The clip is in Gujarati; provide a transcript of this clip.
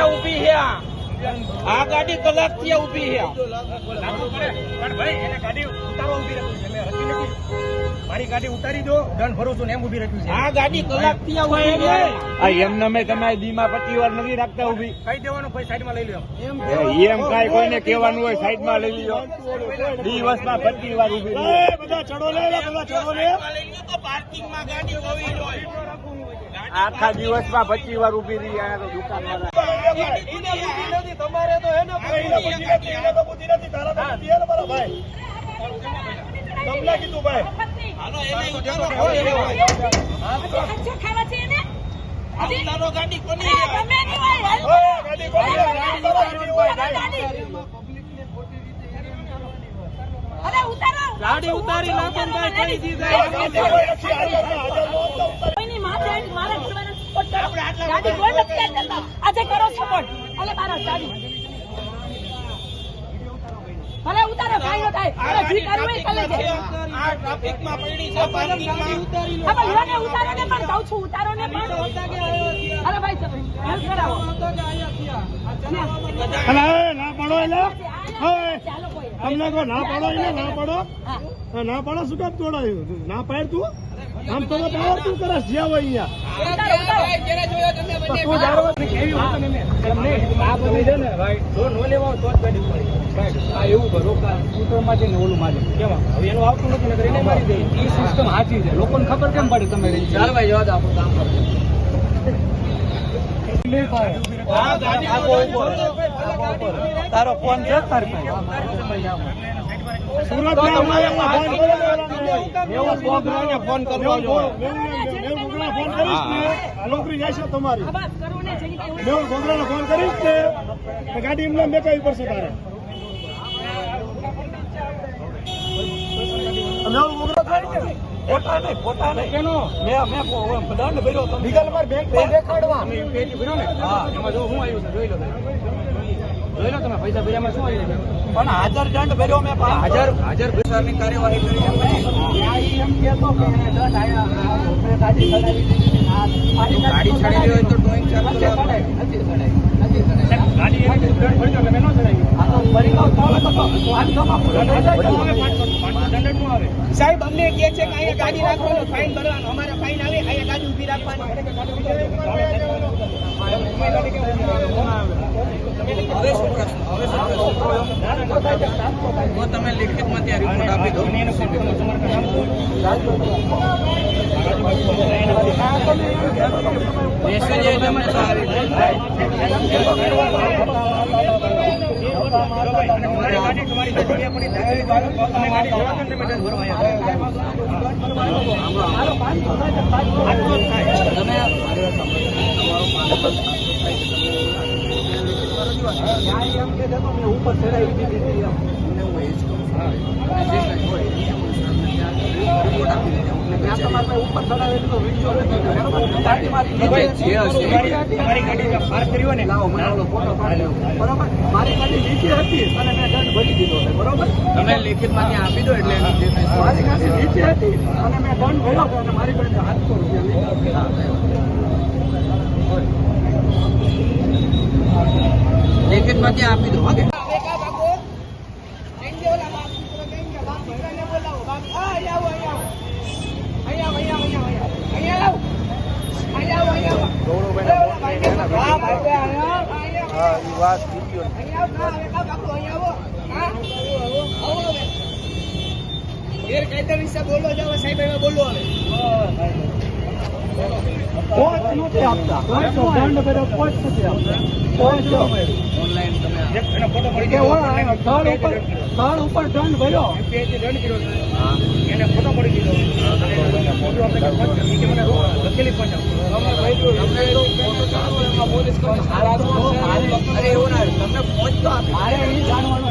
થી ઊભી છે આ ગાડી કલાકથી ઊભી છે. મેં મારી ગાડી ઉતારી દો દંડ ભરું છું એમ ઊભી રાખી છે. આ ગાડી કલાકથી ઊભી છે એમને મેં તમે દીમાં પચી વાર નથી રાખતા ઊભી કઈ દેવાનું સાઈડમાં લઈ લ્યો. એમ કાંઈ કોઈને કહેવાનું હોય સાઈડમાં લઈ લ્યો. દિવસમાં પચી વાર ઊભી બધા ચડો લે બધા ચડો લે. પાર્કિંગમાં ગાડી હોવી જોઈએ. આખા દિવસમાં પચી વાર ઊભી રહી આ તો દુકાનવાળા તમારે તો એને ભાઈ તમને કીધું ભાઈ ગાડી ઉતારો. આજે મારા ને પાડો એટલે ના પાડો. એટલે ના પાડો. ના પાડો, શું કામ તોડાયું? ના પાડ તું? આમ તો પાવર તું કરસ જ્યાં હોય અહીંયા. ને મેં એમ નહીં. આ બધી છે ને ભાઈ જો નો લેવા હોય તો જ ગાડી ઉપાડી. ભાઈ આ એવું કરો કે છે ને ઓલું મારે. કેવા હવે એનું આવતું નથી એને મારી દે એ સિસ્ટમ સાચી છે. લોકોને ખબર કેમ પડે તમે ચાલ ભાઈ જવા દો આપણું કામ કરો. તારો ફોન છે? તારી પાસે? સુરત ના અમારે ફોન કરો એવું છોકરાને ફોન કરવો જોઈએ મેં ગોગલા ફોન કરીશ ને નોકરી તમારી. ફોન ને ગાડી એમને મેકાવી પડશે તારે. ફોટા નહીં. કેનો? મેં- મેં દંડ ભર્યો તમે. લીગલ માર બેંક દેખાડવા. પેટી ભર્યો ને? એમાં જો હું આવ્યું જોઈ લો. જોઈ લો તમે પૈસા ભર્યામાં શું પણ હાજર દંડ ભર્યો મેં હાજર હાજર પૈસાની કાર્યવાહી કરી એમ પછી ગાડી ચડેલી હોય તો ડ્રોઈંગ ચાલુ ચડાવી સાહેબ અમને કે છે કે અહીંયા ગાડી રાખવાનો ફાઇન ભરવાનો. અમારે ફાઇન આવે અહીંયા ગાડી ઊભી રાખવાની હવે શું પ્રશ્ન હવે શું પ્રશ્ન તો તમે લિખિતમાં ત્યાં રિપોર્ટ આપી દો મેસેજ તમને મારી ગાડી તમારી જગ્યાએ પડી ઉપર બાજુ તો મારી ગાડી જવા દો ને તમે દંડ આવ્યા. આટલું જ થાય. તમે ભાઈ, તમારી તમારી ગાડી જે પાર્ક કરી હોય ને તમે લેખિતમાં ત્યાં આપી દો એટલે એનું જે લેખિતમાં ત્યાં આપી દો ઓકે? ગેરકાયદે વિશે બોલો જાવ સાહેબ બોલો હવે. સ્થળ ઉપર દંડ ભર્યો. હા એને ફોટો પડી દીધો કાંઈ કોઈ મારે એ જાણવાનું